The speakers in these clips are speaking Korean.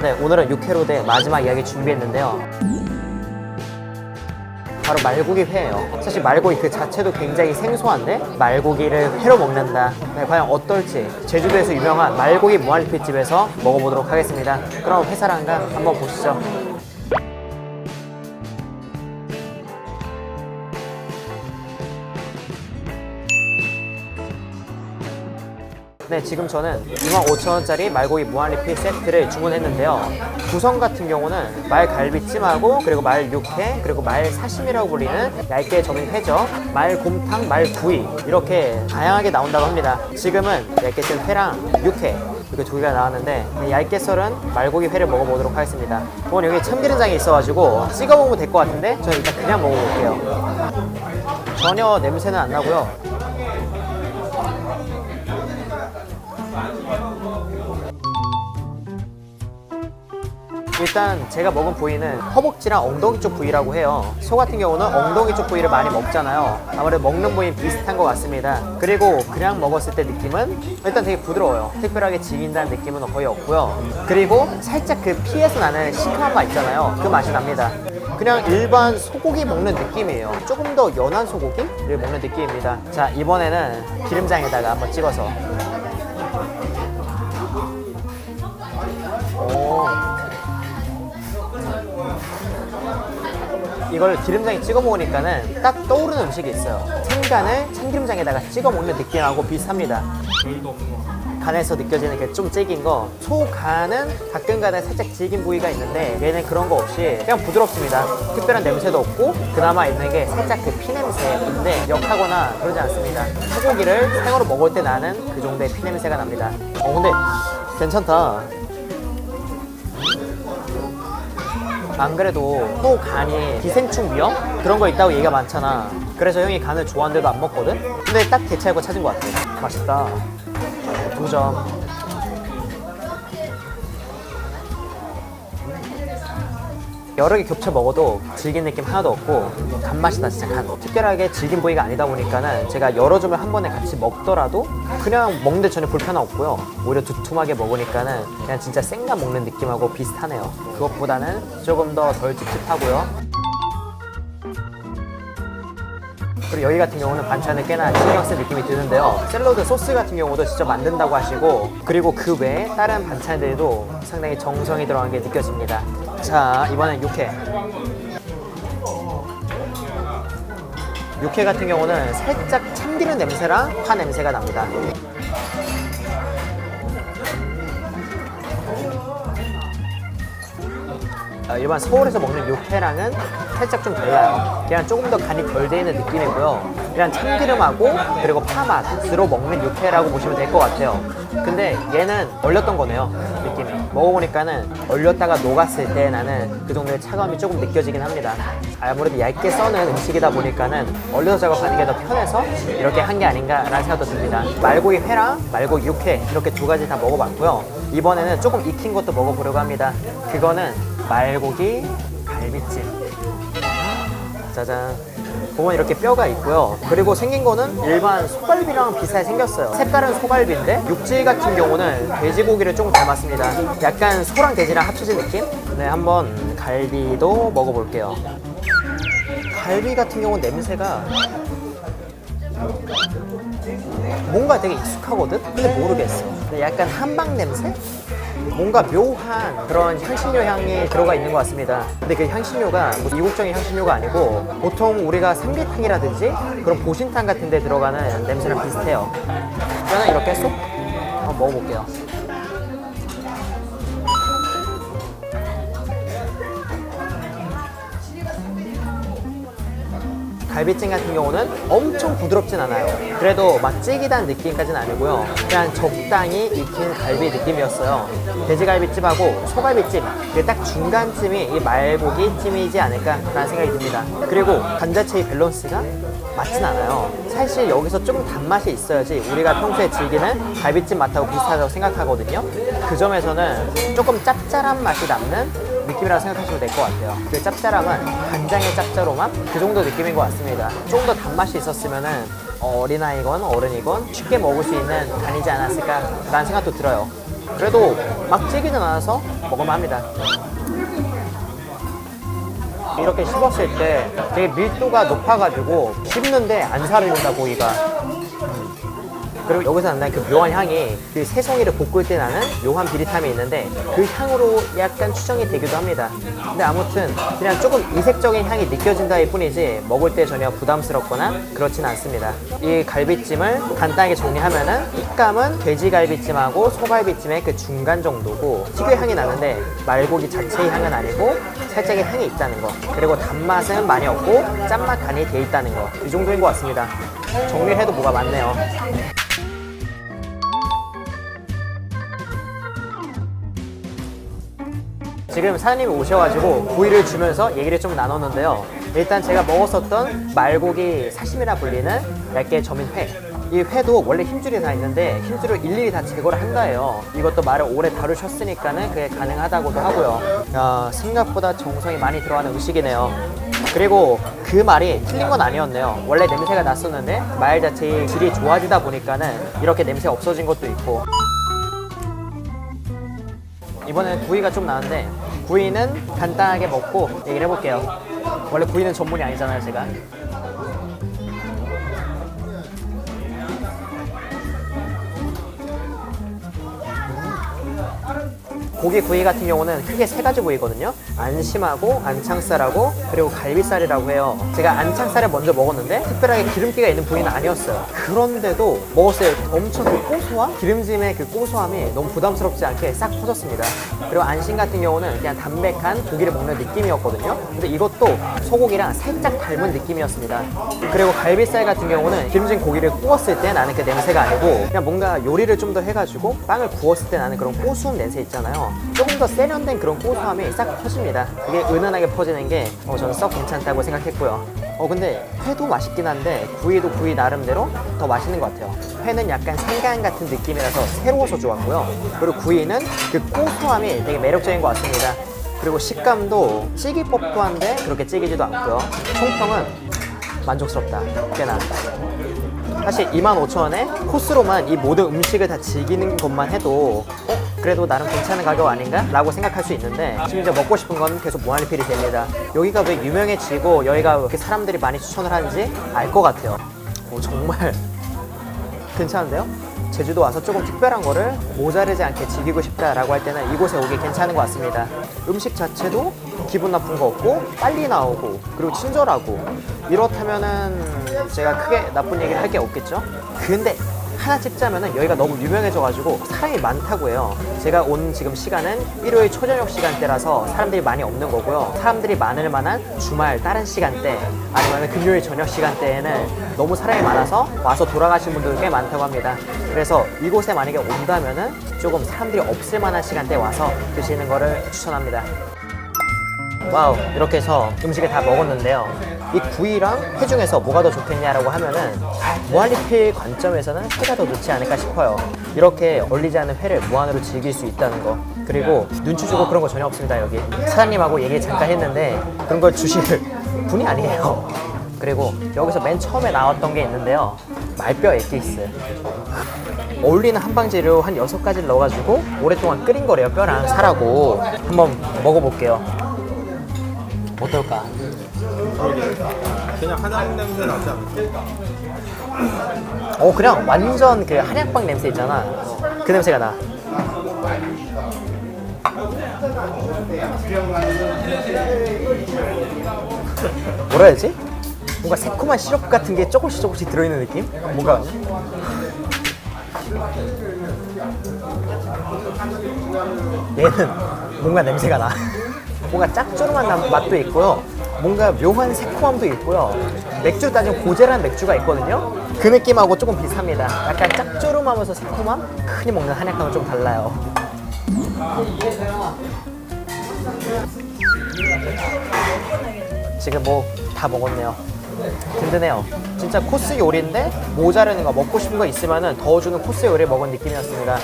네, 오늘은 육회로대 마지막 이야기 준비했는데요. 바로 말고기 회예요. 사실 말고기 그 자체도 굉장히 생소한데 말고기를 회로 먹는다. 네, 과연 어떨지 제주도에서 유명한 말고기 무한리필 집에서 먹어보도록 하겠습니다. 그럼 회사랑가 한번 보시죠. 네, 지금 저는 25,000원짜리 말고기 무한리필 세트를 주문했는데요. 구성 같은 경우는 말갈비찜하고 그리고 말 육회 그리고 말 사심이라고 불리는 얇게 저민 회죠. 말 곰탕, 말 구이 이렇게 다양하게 나온다고 합니다. 지금은 얇게 찐 회랑 육회 이렇게 두 개가 나왔는데 얇게 썰은 말고기 회를 먹어보도록 하겠습니다. 오늘 여기 참기름장이 있어가지고 찍어 먹으면 될 것 같은데 저는 일단 그냥 먹어볼게요. 전혀 냄새는 안 나고요. 일단 제가 먹은 부위는 허벅지랑 엉덩이 쪽 부위라고 해요. 소 같은 경우는 엉덩이 쪽 부위를 많이 먹잖아요. 아무래도 먹는 부위는 비슷한 것 같습니다. 그리고 그냥 먹었을 때 느낌은 일단 되게 부드러워요. 특별하게 질긴다는 느낌은 거의 없고요. 그리고 살짝 그 피에서 나는 시큼한 맛 있잖아요. 그 맛이 납니다. 그냥 일반 소고기 먹는 느낌이에요. 조금 더 연한 소고기를 먹는 느낌입니다. 자, 이번에는 기름장에다가 한번 찍어서. 이걸 기름장에 찍어 먹으니까는 딱 떠오르는 음식이 있어요. 생간을 참기름장에다가 찍어 먹는 느낌하고 비슷합니다. 간에서 느껴지는 게 좀 질긴 거. 소간은 가끔 가다 살짝 질긴 부위가 있는데 얘는 그런 거 없이 그냥 부드럽습니다. 특별한 냄새도 없고 그나마 있는 게 살짝 그 피냄새인데 역하거나 그러지 않습니다. 소고기를 생으로 먹을 때 나는 그 정도의 피냄새가 납니다. 어 근데 괜찮다. 안 그래도 소 간이 기생충 위험 그런 거 있다고 얘기가 많잖아. 그래서 형이 간을 좋아하는데도 안 먹거든. 근데 딱 대체하고 찾은 것 같아. 맛있다. 두 점. 여러 개 겹쳐 먹어도 질긴 느낌 하나도 없고 간맛이 나 진짜 간 특별하게 질긴 부위가 아니다 보니까는 제가 여러 점을 한 번에 같이 먹더라도 그냥 먹는데 전혀 불편 없고요 오히려 두툼하게 먹으니까는 그냥 진짜 생간 먹는 느낌하고 비슷하네요 그것보다는 조금 더 덜 찝찝하고요 그리고 여기 같은 경우는 반찬을 꽤나 신경 쓸 느낌이 드는데요. 샐러드 소스 같은 경우도 직접 만든다고 하시고 그리고 그 외에 다른 반찬들도 상당히 정성이 들어간 게 느껴집니다. 자 이번엔 육회. 육회 같은 경우는 살짝 참기름 냄새랑 파 냄새가 납니다. 어, 일반 서울에서 먹는 육회랑은 살짝 좀 달라요. 그냥 조금 더 간이 덜 돼 있는 느낌이고요. 그냥 참기름하고 그리고 파 맛으로 먹는 육회라고 보시면 될 것 같아요. 근데 얘는 얼렸던 거네요. 먹어보니까는 얼렸다가 녹았을 때 나는 그 정도의 차가움이 조금 느껴지긴 합니다. 아무래도 얇게 써는 음식이다 보니까는 얼려서 작업하는 게 더 편해서 이렇게 한 게 아닌가라는 생각도 듭니다. 말고기 회랑 말고기 육회 이렇게 두 가지 다 먹어봤고요. 이번에는 조금 익힌 것도 먹어보려고 합니다. 그거는 말고기 갈비찜. 짜잔. 보면 이렇게 뼈가 있고요. 그리고 생긴 거는 일반 소갈비랑 비슷하게 생겼어요. 색깔은 소갈비인데 육질 같은 경우는 돼지고기를 조금 닮았습니다. 약간 소랑 돼지랑 합쳐진 느낌? 네, 한번 갈비도 먹어볼게요. 갈비 같은 경우는 냄새가 뭔가 되게 익숙하거든? 근데 모르겠어. 약간 한방 냄새? 뭔가 묘한 그런 향신료 향이 들어가 있는 것 같습니다. 근데 그 향신료가 뭐 이국적인 향신료가 아니고 보통 우리가 삼계탕이라든지 그런 보신탕 같은 데 들어가는 냄새랑 비슷해요. 저는 이렇게 쏙 한번 먹어볼게요. 갈비찜 같은 경우는 엄청 부드럽진 않아요. 그래도 막 찌기다는 느낌까지는 아니고요. 그냥 적당히 익힌 갈비 느낌이었어요. 돼지갈비찜하고 소갈비찜, 그 딱 중간쯤이 이 말고기 찜이지 않을까라는 생각이 듭니다. 그리고 감자채의 밸런스가 맞진 않아요. 사실 여기서 조금 단맛이 있어야지 우리가 평소에 즐기는 갈비찜 맛하고 비슷하다고 생각하거든요. 그 점에서는 조금 짭짤한 맛이 남는 느낌이라고 생각하시면 될것 같아요. 그 짭짤함은 간장의 짭짤함 그 정도 느낌인 것 같습니다. 조금 더 단맛이 있었으면은 어, 어린아이건 어른이건 쉽게 먹을 수 있는 간이지 않았을까라는 생각도 들어요. 그래도 막 찌기는 않아서 먹으면 합니다. 이렇게 씹었을 때 되게 밀도가 높아가지고 씹는데 안 살아있다 고기가 그리고 여기서 난다는 그 묘한 향이 그 새송이를 볶을 때 나는 묘한 비릿함이 있는데 그 향으로 약간 추정이 되기도 합니다. 근데 아무튼 그냥 조금 이색적인 향이 느껴진다일 뿐이지 먹을 때 전혀 부담스럽거나 그렇진 않습니다. 이 갈비찜을 간단하게 정리하면은 식감은 돼지갈비찜하고 소갈비찜의 그 중간 정도고 특유의 향이 나는데 말고기 자체의 향은 아니고 살짝의 향이 있다는 거 그리고 단맛은 많이 없고 짠맛 간이 돼 있다는 거 이 정도인 것 같습니다. 정리를 해도 뭐가 많네요. 지금 사장님이 오셔가지고 구이를 주면서 얘기를 좀 나눴는데요. 일단 제가 먹었었던 말고기 사심이라 불리는 얇게 점인 회. 이 회도 원래 힘줄이 다 있는데 힘줄을 일일이 다 제거를 한다 해요. 이것도 말을 오래 다루셨으니까는 그게 가능하다고도 하고요. 야, 생각보다 정성이 많이 들어가는 음식이네요. 그리고 그 말이 틀린 건 아니었네요. 원래 냄새가 났었는데 말 자체의 질이 좋아지다 보니까는 이렇게 냄새가 없어진 것도 있고 이번엔 구이가 좀 나는데 구이는 간단하게 먹고 얘기를 해볼게요. 원래 구이는 전문이 아니잖아요, 제가. 고기 구이 같은 경우는 크게 세 가지 부위거든요. 안심하고 안창살하고 그리고 갈비살이라고 해요. 제가 안창살을 먼저 먹었는데 특별하게 기름기가 있는 부위는 아니었어요. 그런데도 먹었을 때 엄청 그 고소함? 기름짐의 그 고소함이 너무 부담스럽지 않게 싹 퍼졌습니다. 그리고 안심 같은 경우는 그냥 담백한 고기를 먹는 느낌이었거든요. 근데 이것도 소고기랑 살짝 닮은 느낌이었습니다. 그리고 갈비살 같은 경우는 기름진 고기를 구웠을 때 나는 그 냄새가 아니고 그냥 뭔가 요리를 좀 더 해가지고 빵을 구웠을 때 나는 그런 고소한 냄새 있잖아요. 조금 더 세련된 그런 고소함이 싹 퍼집니다. 그게 은은하게 퍼지는 게 어, 저는 썩 괜찮다고 생각했고요. 어 근데 회도 맛있긴 한데 구이도 구이 나름대로 더 맛있는 것 같아요. 회는 약간 생강 같은 느낌이라서 새로워서 좋았고요. 그리고 구이는 그 고소함이 되게 매력적인 것 같습니다. 그리고 식감도 찌길 법도 한데 그렇게 찌기지도 않고요. 총평은 만족스럽다. 꽤나. 사실 25,000원에 코스로만 이 모든 음식을 다 즐기는 것만 해도 어? 그래도 나름 괜찮은 가격 아닌가? 라고 생각할 수 있는데 지금 이제 먹고 싶은 건 계속 무한리필이 됩니다. 여기가 왜 유명해지고 여기가 왜 이렇게 사람들이 많이 추천을 하는지 알 것 같아요. 오, 정말 괜찮은데요? 제주도 와서 조금 특별한 거를 모자르지 않게 즐기고 싶다라고 할 때는 이곳에 오기 괜찮은 것 같습니다. 음식 자체도 기분 나쁜 거 없고 빨리 나오고 그리고 친절하고 이렇다면은 제가 크게 나쁜 얘기를 할 게 없겠죠? 근데 하나 찝자면은 여기가 너무 유명해져가지고 사람이 많다고 해요. 제가 온 지금 시간은 일요일 초저녁 시간대라서 사람들이 많이 없는 거고요. 사람들이 많을 만한 주말 다른 시간대 아니면 금요일 저녁 시간대에는 너무 사람이 많아서 와서 돌아가신 분들 꽤 많다고 합니다. 그래서 이곳에 만약에 온다면은 조금 사람들이 없을 만한 시간대에 와서 드시는 거를 추천합니다. 와우 이렇게 해서 음식을 다 먹었는데요 이 구이랑 회 중에서 뭐가 더 좋겠냐라고 하면은 무한리필 관점에서는 회가 더 좋지 않을까 싶어요. 이렇게 얼리지 않은 회를 무한으로 즐길 수 있다는 거. 그리고 눈치 주고 그런 거 전혀 없습니다 여기. 사장님하고 얘기 잠깐 했는데 그런 걸 주실 분이 아니에요. 그리고 여기서 맨 처음에 나왔던 게 있는데요. 말뼈 엑기스. 어울리는 한방재료 한 여섯 가지를 넣어가지고 오랫동안 끓인 거래요 뼈랑. 살하고. 한번 먹어볼게요. 어떨까? 그냥 한약 냄새 나지 않을까? 어 그냥 완전 그 한약방 냄새 있잖아 그 냄새가 나 뭐라 해야지? 뭔가 새콤한 시럽 같은 게 조금씩 조금씩 들어있는 느낌? 뭔가 얘는 뭔가 냄새가 나 뭔가 짭조름한 남- 맛도 있고요 뭔가 묘한 새콤함도 있고요. 맥주 따지면 고제란 맥주가 있거든요. 그 느낌하고 조금 비슷합니다. 약간 짭조름하면서 새콤함? 흔히 먹는 한약하고 좀 달라요. 지금 뭐 다 먹었네요. 든든해요. 진짜 코스 요리인데 모자르는 거 먹고 싶은 거 있으면은 더 주는 코스 요리 먹은 느낌이었습니다.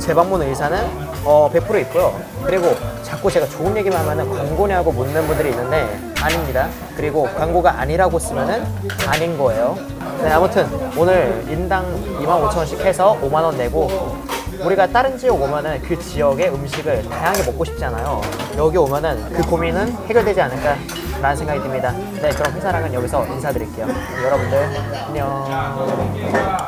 제 방문 의사는 어, 100% 있고요 그리고 자꾸 제가 좋은 얘기만 하면은 광고냐고 묻는 분들이 있는데 아닙니다 그리고 광고가 아니라고 쓰면은 아닌 거예요 네 아무튼 오늘 인당 25,000원씩 해서 5만 원 내고 우리가 다른 지역 오면은 그 지역의 음식을 다양하게 먹고 싶잖아요. 여기 오면은 그 고민은 해결되지 않을까라는 생각이 듭니다. 네, 그럼 회사랑은 여기서 인사드릴게요. 여러분들 안녕.